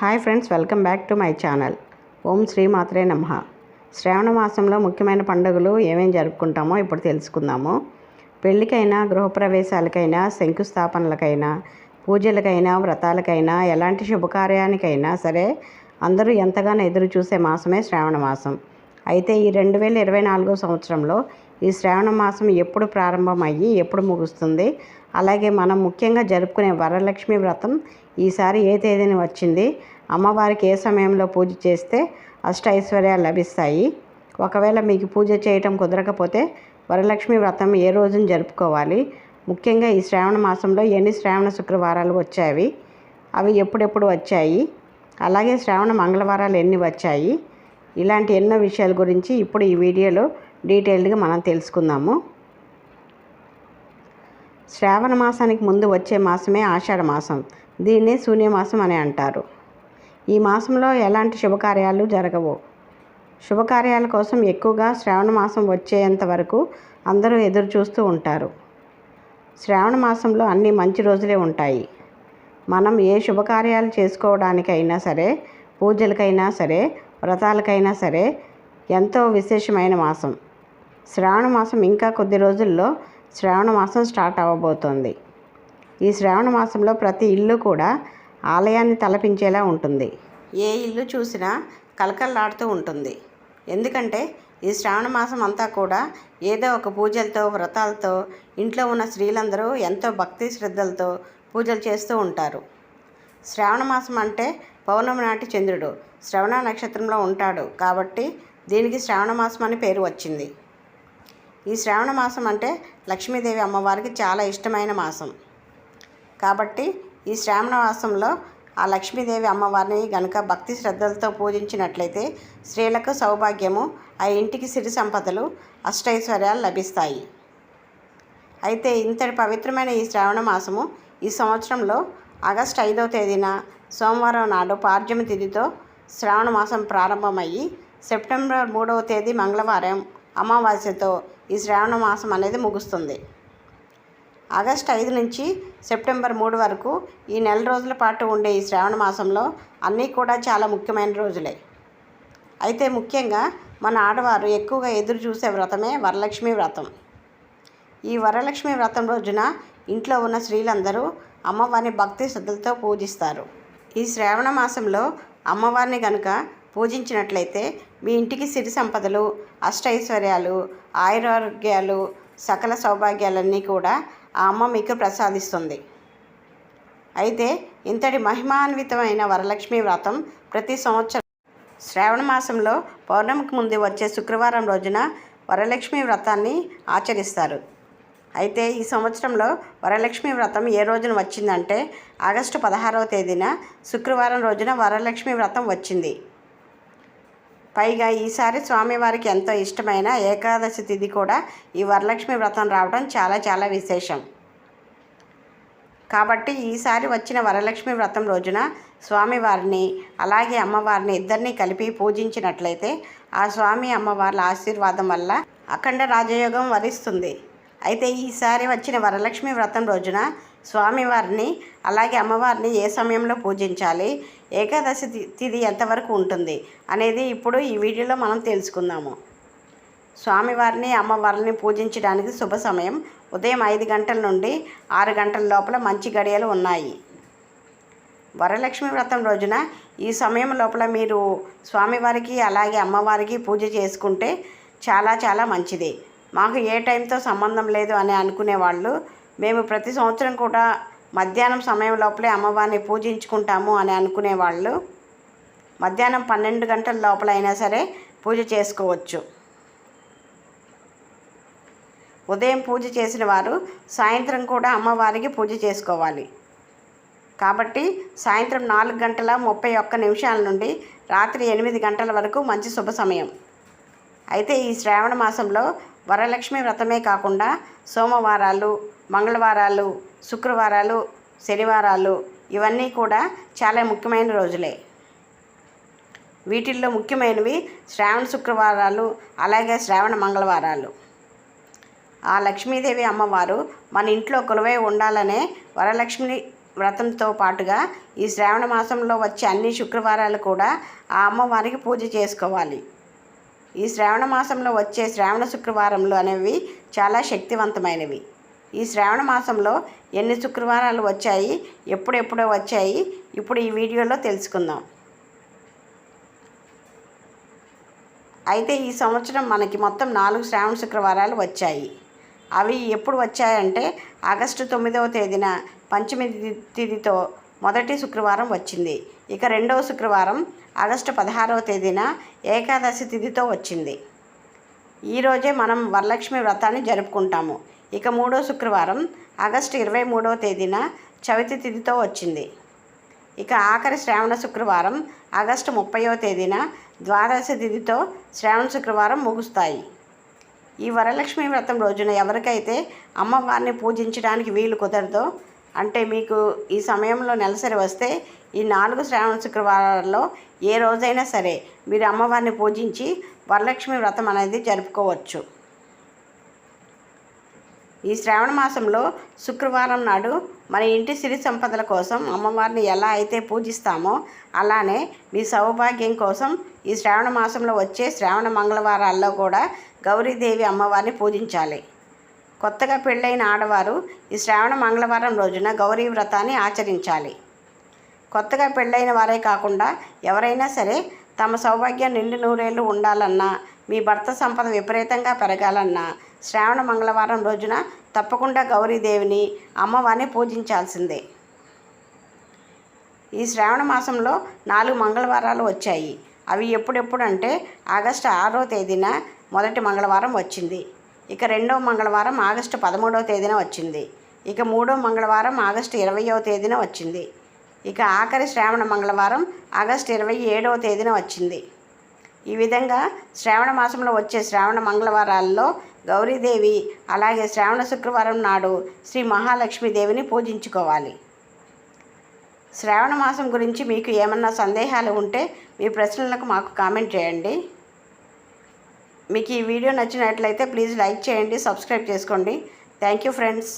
Hi friends welcome back to my channel. ఓం శ్రీ మాత్రే నమః. శ్రావణ మాసంలో ముఖ్యమైన పండుగలు ఏమేమి జరుపుకుంటామో ఇప్పుడు తెలుసుకుందాము. పెళ్ళికైనా గృహప్రవేశాలకైనా శంకుస్థాపనలకైనా పూజలకైనా వ్రతాలకైనా ఎలాంటి శుభకార్యానికైనా సరే అందరూ ఎంతగానో ఎదురు చూసే మాసమే శ్రావణ మాసం. అయితే ఈ రెండు వేల ఇరవై నాలుగో సంవత్సరంలో ఈ శ్రావణ మాసం ఎప్పుడు ప్రారంభమయ్యి ఎప్పుడు ముగుస్తుంది? అలాగే మనం ముఖ్యంగా జరుపుకునే వరలక్ష్మి వ్రతం ఈసారి ఏ తేదీని వచ్చింది? అమ్మవారికి ఏ సమయంలో పూజ చేస్తే అష్ట ఐశ్వర్యాలు లభిస్తాయి? ఒకవేళ మీకు పూజ చేయటం కుదరకపోతే వరలక్ష్మి వ్రతం ఏ రోజున జరుపుకోవాలి? ముఖ్యంగా ఈ శ్రావణ మాసంలో ఎన్ని శ్రావణ శుక్రవారాలు వచ్చాయి? అవి ఎప్పుడెప్పుడు వచ్చాయి? అలాగే శ్రావణ మంగళవారాలు ఎన్ని వచ్చాయి? ఇలాంటి ఎన్నో విషయాల గురించి ఇప్పుడు ఈ వీడియోలో డీటెయిల్డ్గా మనం తెలుసుకుందాము. శ్రావణ మాసానికి ముందు వచ్చే మాసమే ఆషాఢ మాసం. దీన్నే శూన్యమాసం అని అంటారు. ఈ మాసంలో ఎలాంటి శుభకార్యాలు జరగవు. శుభకార్యాల కోసం ఎక్కువగా శ్రావణ మాసం వచ్చేంత వరకు అందరూ ఎదురు చూస్తూ ఉంటారు. శ్రావణ మాసంలో అన్ని మంచి రోజులే ఉంటాయి. మనం ఏ శుభకార్యాలు చేసుకోవడానికైనా సరే పూజలకైనా సరే వ్రతాలకైనా సరే ఎంతో విశేషమైన మాసం. శ్రావణ మాసం ఇంకా కొద్ది రోజుల్లో శ్రావణ మాసం స్టార్ట్ అవ్వబోతోంది ఈ శ్రావణ మాసంలో ప్రతి ఇల్లు కూడా ఆలయాన్ని తలపించేలా ఉంటుంది. ఏ ఇల్లు చూసినా కలకల్లాడుతూ ఉంటుంది. ఎందుకంటే ఈ శ్రావణ మాసం అంతా కూడా ఏదో ఒక పూజలతో వ్రతాలతో ఇంట్లో ఉన్న స్త్రీలందరూ ఎంతో భక్తి శ్రద్ధలతో పూజలు చేస్తూ ఉంటారు. శ్రావణ మాసం అంటే పౌర్ణమి నాటి చంద్రుడు. శ్రవణ నక్షత్రంలో ఉంటాడు కాబట్టి దీనికి శ్రావణ మాసం అని పేరు వచ్చింది. ఈ శ్రావణ మాసం అంటే లక్ష్మీదేవి అమ్మవారికి చాలా ఇష్టమైన మాసం. కాబట్టి ఈ శ్రావణ మాసంలో ఆ లక్ష్మీదేవి అమ్మవారిని గనుక భక్తి శ్రద్ధలతో పూజించినట్లయితే స్త్రీలకు సౌభాగ్యము ఆ ఇంటికి సిరి సంపదలు అష్టైశ్వర్యాలు లభిస్తాయి. అయితే ఇంతటి పవిత్రమైన ఈ శ్రావణ మాసము ఈ సంవత్సరంలో ఆగస్టు ఐదవ తేదీన సోమవారం నాడు పార్జమ తిథితో శ్రావణ మాసం ప్రారంభమయ్యి సెప్టెంబర్ మూడవ తేదీ మంగళవారం అమావాస్యతో ఈ శ్రావణ మాసం అనేది ముగుస్తుంది. ఆగస్టు ఐదు నుంచి సెప్టెంబర్ మూడు వరకు ఈ నెల రోజుల పాటు ఉండే ఈ శ్రావణ మాసంలో అన్నీ కూడా చాలా ముఖ్యమైన రోజులే. అయితే ముఖ్యంగా మన ఆడవారు ఎక్కువగా ఎదురు చూసే వ్రతమే వరలక్ష్మి వ్రతం. ఈ వరలక్ష్మి వ్రతం రోజున ఇంట్లో ఉన్న స్త్రీలందరూ అమ్మవారిని భక్తి శ్రద్ధలతో పూజిస్తారు. ఈ శ్రావణ మాసంలో అమ్మవారిని కనుక పూజించినట్లయితే మీ ఇంటికి సిరి సంపదలు అష్టైశ్వర్యాలు ఆయురారోగ్యాలు సకల సౌభాగ్యాలన్నీ కూడా ఆ అమ్మ మీకు ప్రసాదిస్తుంది. అయితే ఇంతటి మహిమాన్వితమైన వరలక్ష్మి వ్రతం ప్రతి సంవత్సరం శ్రావణ మాసంలో పౌర్ణమికి ముందు వచ్చే శుక్రవారం రోజున వరలక్ష్మి వ్రతాన్ని ఆచరిస్తారు. అయితే ఈ సంవత్సరంలో వరలక్ష్మి వ్రతం ఏ రోజున వచ్చిందంటే ఆగస్టు పదహారవ తేదీన శుక్రవారం రోజున వరలక్ష్మి వ్రతం వచ్చింది. పైగా ఈసారి స్వామివారికి ఎంతో ఇష్టమైన ఏకాదశి తిథి కూడా ఈ వరలక్ష్మి వ్రతం రావడం చాలా చాలా విశేషం. కాబట్టి ఈసారి వచ్చిన వరలక్ష్మి వ్రతం రోజున స్వామివారిని అలాగే అమ్మవారిని ఇద్దరిని కలిపి పూజించినట్లయితే ఆ స్వామి అమ్మవార్ల ఆశీర్వాదం వల్ల అఖండ రాజయోగం వరిస్తుంది. అయితే ఈసారి వచ్చిన వరలక్ష్మి వ్రతం రోజున స్వామివారిని అలాగే అమ్మవారిని ఏ సమయంలో పూజించాలి ఏకాదశి తిథి ఎంతవరకు ఉంటుంది అనేది ఇప్పుడు ఈ వీడియోలో మనం తెలుసుకుందాము. స్వామివారిని అమ్మవారిని పూజించడానికి శుభ సమయం ఉదయం ఐదు గంటల నుండి ఆరు గంటల లోపల మంచి గడియలు ఉన్నాయి. వరలక్ష్మి వ్రతం రోజున ఈ సమయం లోపల మీరు స్వామివారికి అలాగే అమ్మవారికి పూజ చేసుకుంటే చాలా చాలా మంచిది. మాకు ఏ టైంతో సంబంధం లేదు అని అనుకునే వాళ్ళు మేము ప్రతి సంవత్సరం కూడా మధ్యాహ్నం సమయం లోపలే అమ్మవారిని పూజించుకుంటాము అని అనుకునే వాళ్ళు మధ్యాహ్నం పన్నెండు గంటల లోపల అయినా సరే పూజ చేసుకోవచ్చు. ఉదయం పూజ చేసిన వారు సాయంత్రం కూడా అమ్మవారికి పూజ చేసుకోవాలి. కాబట్టి సాయంత్రం నాలుగు గంటల ముప్పై ఒక్క నిమిషాల నుండి రాత్రి ఎనిమిది గంటల వరకు మంచి శుభ సమయం. అయితే ఈ శ్రావణ మాసంలో వరలక్ష్మి వ్రతమే కాకుండా సోమవారాలు మంగళవారాలు శుక్రవారాలు శనివారాలు ఇవన్నీ కూడా చాలా ముఖ్యమైన రోజులే. వీటిల్లో ముఖ్యమైనవి శ్రావణ శుక్రవారాలు అలాగే శ్రావణ మంగళవారాలు. ఆ లక్ష్మీదేవి అమ్మవారు మన ఇంట్లో కొలువై ఉండాలనే వరలక్ష్మి వ్రతంతో పాటుగా ఈ శ్రావణ మాసంలో వచ్చే అన్ని శుక్రవారాలు కూడా ఆ అమ్మవారికి పూజ చేసుకోవాలి. ఈ శ్రావణ మాసంలో వచ్చే శ్రావణ శుక్రవారంలో అనేవి చాలా శక్తివంతమైనవి. ఈ శ్రావణ మాసంలో ఎన్ని శుక్రవారాలు వచ్చాయి ఎప్పుడెప్పుడో వచ్చాయి ఇప్పుడు ఈ వీడియోలో తెలుసుకుందాం. అయితే ఈ సంవత్సరం మనకి మొత్తం నాలుగు శ్రావణ శుక్రవారాలు వచ్చాయి. అవి ఎప్పుడు వచ్చాయంటే ఆగస్టు తొమ్మిదవ తేదీన పంచమి తిథితో మొదటి శుక్రవారం వచ్చింది. ఇక రెండవ శుక్రవారం ఆగస్టు పదహారవ తేదీన ఏకాదశి తిథితో వచ్చింది. ఈరోజే మనం వరలక్ష్మి వ్రతాన్ని జరుపుకుంటాము. ఇక మూడో శుక్రవారం ఆగస్టు ఇరవై మూడవ తేదీన చవితి తిథితో వచ్చింది. ఇక ఆఖరి శ్రావణ శుక్రవారం ఆగస్టు ముప్పైవ తేదీన ద్వాదశి తిథితో శ్రావణ శుక్రవారం ముగుస్తాయి. ఈ వరలక్ష్మి వ్రతం రోజున ఎవరికైతే అమ్మవారిని పూజించడానికి వీలు కుదరదో అంటే మీకు ఈ సమయంలో నెలసరి వస్తే ఈ నాలుగు శ్రావణ శుక్రవారాల్లో ఏ రోజైనా సరే మీరు అమ్మవారిని పూజించి వరలక్ష్మి వ్రతం అనేది జరుపుకోవచ్చు. ఈ శ్రావణ మాసంలో శుక్రవారం నాడు మన ఇంటి సిరి సంపదల కోసం అమ్మవారిని ఎలా అయితే పూజిస్తామో అలానే మీ సౌభాగ్యం కోసం ఈ శ్రావణ మాసంలో వచ్చే శ్రావణ మంగళవారాల్లో కూడా గౌరీదేవి అమ్మవారిని పూజించాలి. కొత్తగా పెళ్ళైన ఆడవారు ఈ శ్రావణ మంగళవారం రోజున గౌరీ వ్రతాన్ని ఆచరించాలి. కొత్తగా పెళ్ళైన వారే కాకుండా ఎవరైనా సరే తమ సౌభాగ్యం నిండు నూరేళ్ళు ఉండాలన్నా మీ భర్త సంపద విపరీతంగా పెరగాలన్నా శ్రావణ మంగళవారం రోజున తప్పకుండా గౌరీదేవిని అమ్మవారిని పూజించాల్సిందే. ఈ శ్రావణ మాసంలో నాలుగు మంగళవారాలు వచ్చాయి. అవి ఎప్పుడెప్పుడంటే ఆగస్టు ఆరో తేదీన మొదటి మంగళవారం వచ్చింది. ఇక రెండవ మంగళవారం ఆగస్టు పదమూడవ తేదీన వచ్చింది. ఇక మూడో మంగళవారం ఆగస్టు ఇరవయవ తేదీన వచ్చింది. ఇక ఆఖరి శ్రావణ మంగళవారం ఆగస్టు ఇరవై ఏడవ తేదీన వచ్చింది. ఈ విధంగా శ్రావణ మాసంలో వచ్చే శ్రావణ మంగళవారాల్లో గౌరీదేవి అలాగే శ్రావణ శుక్రవారం నాడు శ్రీ మహాలక్ష్మీదేవిని పూజించుకోవాలి. శ్రావణ మాసం గురించి మీకు ఏమన్నా సందేహాలు ఉంటే మీ ప్రశ్నలకు మాకు కామెంట్ చేయండి. మీకు ఈ వీడియో నచ్చినట్లయితే ప్లీజ్ లైక్ చేయండి సబ్స్క్రైబ్ చేసుకోండి. Thank you friends